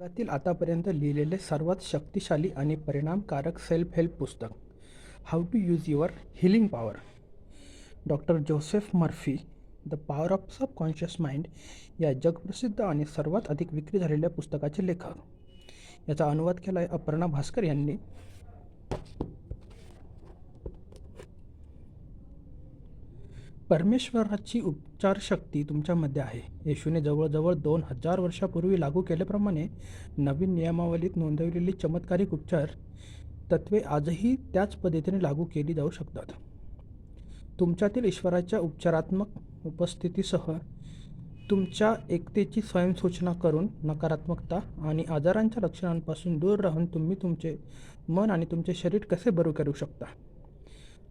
जगातील आतापर्यंत लिहिलेले सर्वात शक्तिशाली आणि परिणामकारक सेल्फ हेल्प पुस्तक how to use your healing power doctor Joseph Murphy the power of subconscious mind या जगप्रसिद्ध आणि सर्वात अधिक विक्री झालेल्या पुस्तकाचे लेखक. याचा अनुवाद केला आहे अपर्णा भास्कर यांनी. परमेश्वराची उपचार शक्ती तुमच्यामध्ये आहे. येशूने जवळजवळ दोन हजार वर्षापूर्वी लागू केल्याप्रमाणे नवीन नियमावलीत नोंदवलेली चमत्कारिक उपचार तत्त्वे आजही त्याच पद्धतीने लागू केली जाऊ शकतात. तुमच्यातील ईश्वराच्या उपचारात्मक उपस्थितीसह तुमच्या एकतेची स्वयंसूचना करून नकारात्मकता आणि आजारांच्या लक्षणांपासून दूर राहून तुम्ही तुमचे मन आणि तुमचे शरीर कसे बरू करू शकता?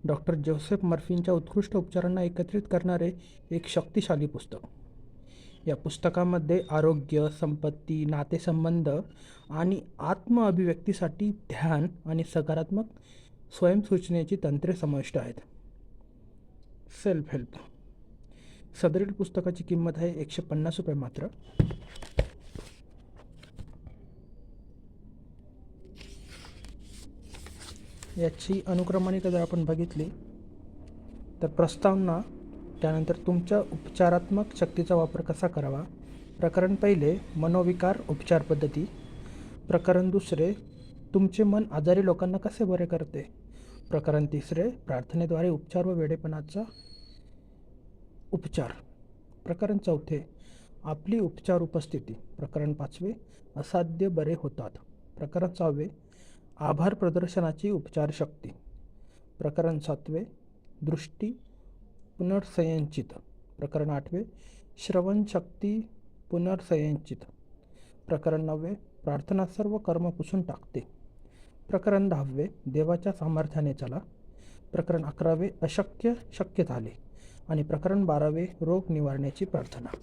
डॉक्टर जोसेफ मर्फींच्या उत्कृष्ट उपचारांना एकत्रित करणारे एक शक्तिशाली पुस्तक. या पुस्तकामध्ये आरोग्य संपत्ती नातेसंबंध आणि आत्मअभिव्यक्तीसाठी ध्यान आणि सकारात्मक स्वयंसूचनेची तंत्रे समाविष्ट आहेत. Self help. सदरील पुस्तकाची किंमत आहे एकशे पन्नास रुपये मात्र. याची अनुक्रमणिका जर आपण बघितली तर प्रस्तावना त्यानंतर तुमच्या उपचारात्मक शक्तीचा वापर कसा करावा? प्रकरण पहिले मनोविकार उपचार पद्धती. प्रकरण दुसरे तुमचे मन आजारी लोकांना कसे बरे करते? प्रकरण तिसरे प्रार्थनेद्वारे उपचार व वेडेपणाचा उपचार. प्रकरण चौथे आपली उपचार उपस्थिती. प्रकरण पाचवे असाध्य बरे होतात. प्रकरण सहावे आभार प्रदर्शनाची उपचार शक्ती प्रकरण सातवे दृष्टी पुनर्संयंचित. प्रकरण आठवे श्रवणशक्ती पुनर्संयंचित. प्रकरण नववे प्रार्थना सर्व कर्म पुसून टाकते. प्रकरण दहावे देवाच्या सामर्थ्याने चला. प्रकरण अकरावे अशक्य शक्य झाले. आणि प्रकरण बारावे रोग निवारण्याची प्रार्थना.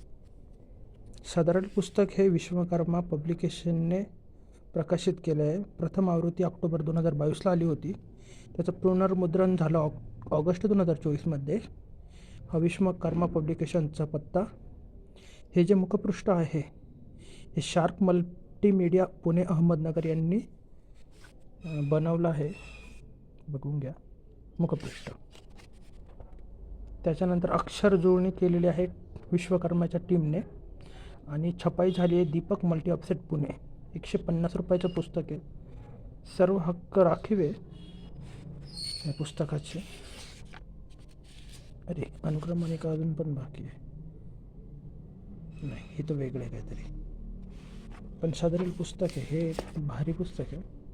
साधारण पुस्तक हे विश्वकर्मा पब्लिकेशनने प्रकाशित केलं आहे. प्रथम आवृत्ती ऑक्टोबर दोन हजार बावीसला आली होती. त्याचं पुनर्मुद्रण झालं ऑ ऑगस्ट दोन हजार चोवीसमध्ये. हविष्म विश्वकर्मा पब्लिकेशनचा पत्ता. हे जे मुखपृष्ठ आहे हे शार्क मल्टीमीडिया पुणे अहमदनगर यांनी बनवलं आहे. बघून घ्या. मुखपृष्ठ. त्याच्यानंतर अक्षर जुळणी केलेली आहे विश्वकर्माच्या टीमने आणि छपाई झाली आहे दीपक मल्टी ऑफसेट पुणे. एकशे पन्नास रुपयाचं पुस्तक आहे. सर्व हक्क राखीवे या पुस्तकाचे. अरे अनुक्रमणिका अजून पण बाकी आहे. नाही हे तर वेगळं आहे काहीतरी. पण साधारण पुस्तक आहे हे भारी पुस्तक आहे.